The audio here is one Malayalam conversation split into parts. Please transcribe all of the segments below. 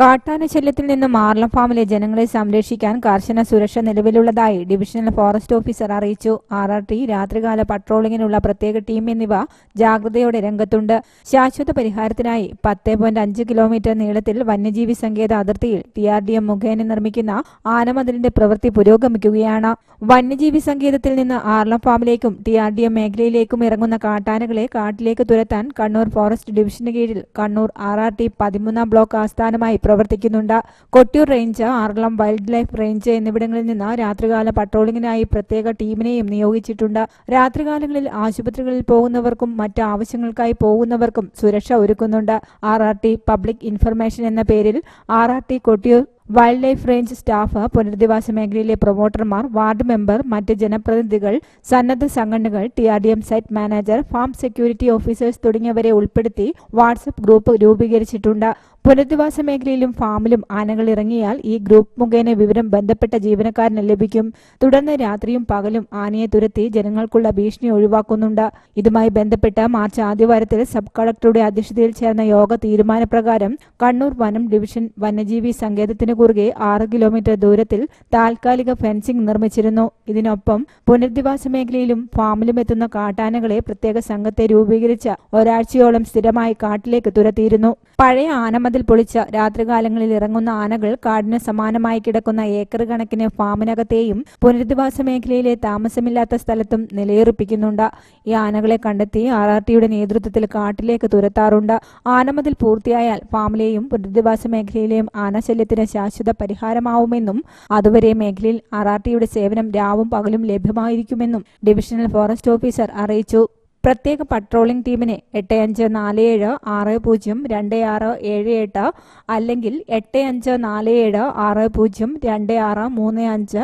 കാട്ടാന ശല്യത്തിൽ നിന്നും മാർലം ഫാമിലെ ജനങ്ങളെ സംരക്ഷിക്കാൻ കർശന സുരക്ഷ നിലവിലുള്ളതായി ഡിവിഷണൽ ഫോറസ്റ്റ് ഓഫീസർ അറിയിച്ചു. ആർ ആർ ടി രാത്രികാല പട്രോളിങ്ങിനുള്ള പ്രത്യേക ടീം എന്നിവ ജാഗ്രതയോടെ രംഗത്തുണ്ട്. ശാശ്വത പരിഹാരത്തിനായി പത്ത് പോയിന്റ് അഞ്ച് കിലോമീറ്റർ നീളത്തിൽ വന്യജീവി സങ്കേത അതിർത്തിയിൽ ടി ആർ ഡി എം മുഖേന നിർമ്മിക്കുന്ന ആനമതിലിന്റെ പ്രവൃത്തി പുരോഗമിക്കുകയാണ്. വന്യജീവി സങ്കേതത്തിൽ നിന്ന് ആർലം ഫാമിലേക്കും ടി ആർ ഡി എം മേഖലയിലേക്കും ഇറങ്ങുന്ന കാട്ടാനകളെ കാട്ടിലേക്ക് തുരത്താൻ കണ്ണൂർ ഫോറസ്റ്റ് ഡിവിഷന് കീഴിൽ കണ്ണൂർ ആർ ആർ ടി പതിമൂന്നാം ബ്ലോക്ക് ആസ്ഥാനമായി പ്രവർത്തിക്കുന്നുണ്ട്. Kottiyoor range Aralam wildlife range എന്നിവിടങ്ങളിൽ നിന്ന് രാത്രികാല പട്രോളിംഗിനായി പ്രത്യേക ടീമിനെയും നിയോഗിച്ചിട്ടുണ്ട്. രാത്രികാലങ്ങളിൽ ആശുപത്രികളിൽ പോകുന്നവർക്കും മറ്റ് ആവശ്യങ്ങൾക്കായി പോകുന്നവർക്കും സുരക്ഷ ഒരുക്കുന്നുണ്ട്. ആർ പബ്ലിക് ഇൻഫർമേഷൻ എന്ന പേരിൽ R Kottiyoor wildlife range staff പുനരധിവാസ മേഖലയിലെ പ്രൊമോട്ടർമാർ വാർഡ് മെമ്പർ മറ്റ് ജനപ്രതിനിധികൾ സന്നദ്ധ സംഘടനകൾ T R D M site manager farm security officers തുടങ്ങിയവരെ ഉൾപ്പെടുത്തി വാട്സപ്പ് ഗ്രൂപ്പ് രൂപീകരിച്ചിട്ടുണ്ട്. പുനരധിവാസ മേഖലയിലും ഫാമിലും ആനകൾ ഇറങ്ങിയാൽ ഈ ഗ്രൂപ്പ് മുഖേന വിവരം ബന്ധപ്പെട്ട ജീവനക്കാരന് ലഭിക്കും. തുടർന്ന് രാത്രിയും പകലും ആനയെ തുരത്തി ജനങ്ങൾക്കുള്ള ഭീഷണി ഒഴിവാക്കുന്നുണ്ട്. ഇതുമായി ബന്ധപ്പെട്ട് മാർച്ച് ആദ്യവാരത്തിൽ സബ് കളക്ടറുടെ അധ്യക്ഷതയിൽ ചേർന്ന യോഗ തീരുമാനപ്രകാരം കണ്ണൂർ വനം ഡിവിഷൻ വന്യജീവി സങ്കേതത്തിന് കുറുകെ ആറ് കിലോമീറ്റർ ദൂരത്തിൽ താൽക്കാലിക ഫെൻസിംഗ് നിർമ്മിച്ചിരുന്നു. ഇതിനൊപ്പം പുനരധിവാസ മേഖലയിലും ഫാമിലും എത്തുന്ന കാട്ടാനകളെ പ്രത്യേക സംഘത്തെ രൂപീകരിച്ച ഒരാഴ്ചയോളം സ്ഥിരമായി കാട്ടിലേക്ക് തുരത്തിയിരുന്നു. പഴയ ആനമതിൽ പൊളിച്ച് രാത്രികാലങ്ങളിൽ ഇറങ്ങുന്ന ആനകൾ കാടിന് സമാനമായി കിടക്കുന്ന ഏക്കർ കണക്കിന് ഫാമിനകത്തെയും പുനരധിവാസ മേഖലയിലെ താമസമില്ലാത്ത സ്ഥലത്തും നിലയുറപ്പിക്കുന്നുണ്ട്. ഈ ആനകളെ കണ്ടെത്തി ആർ ആർ ടിയുടെ നേതൃത്വത്തിൽ കാട്ടിലേക്ക് തുരത്താറുണ്ട്. ആനമതിൽ പൂർത്തിയായാൽ ഫാമിലെയും പുനരധിവാസ മേഖലയിലെയും ആനശല്യത്തിന് ശാശ്വത പരിഹാരമാവുമെന്നും അതുവരെ മേഖലയിൽ ആർ ആർ ടിയുടെ സേവനം രാവും പകലും ലഭ്യമായിരിക്കുമെന്നും ഡിവിഷണൽ ഫോറസ്റ്റ് ഓഫീസർ അറിയിച്ചു. പ്രത്യേക പട്രോളിംഗ് ടീമിനെ എട്ട് അഞ്ച് നാല് ഏഴ് ആറ് പൂജ്യം രണ്ട് ആറ് ഏഴ് എട്ട് അല്ലെങ്കിൽ എട്ട് അഞ്ച് നാല് ഏഴ് ആറ് പൂജ്യം രണ്ട് ആറ് മൂന്ന് അഞ്ച്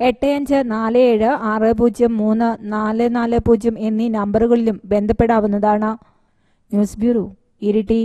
എട്ട് അഞ്ച് നാല് ഏഴ് ആറ് പൂജ്യം മൂന്ന് നാല് നാല് പൂജ്യം എന്നീ നമ്പറുകളിലും ബന്ധപ്പെടാവുന്നതാണ്. News bureau Iritty.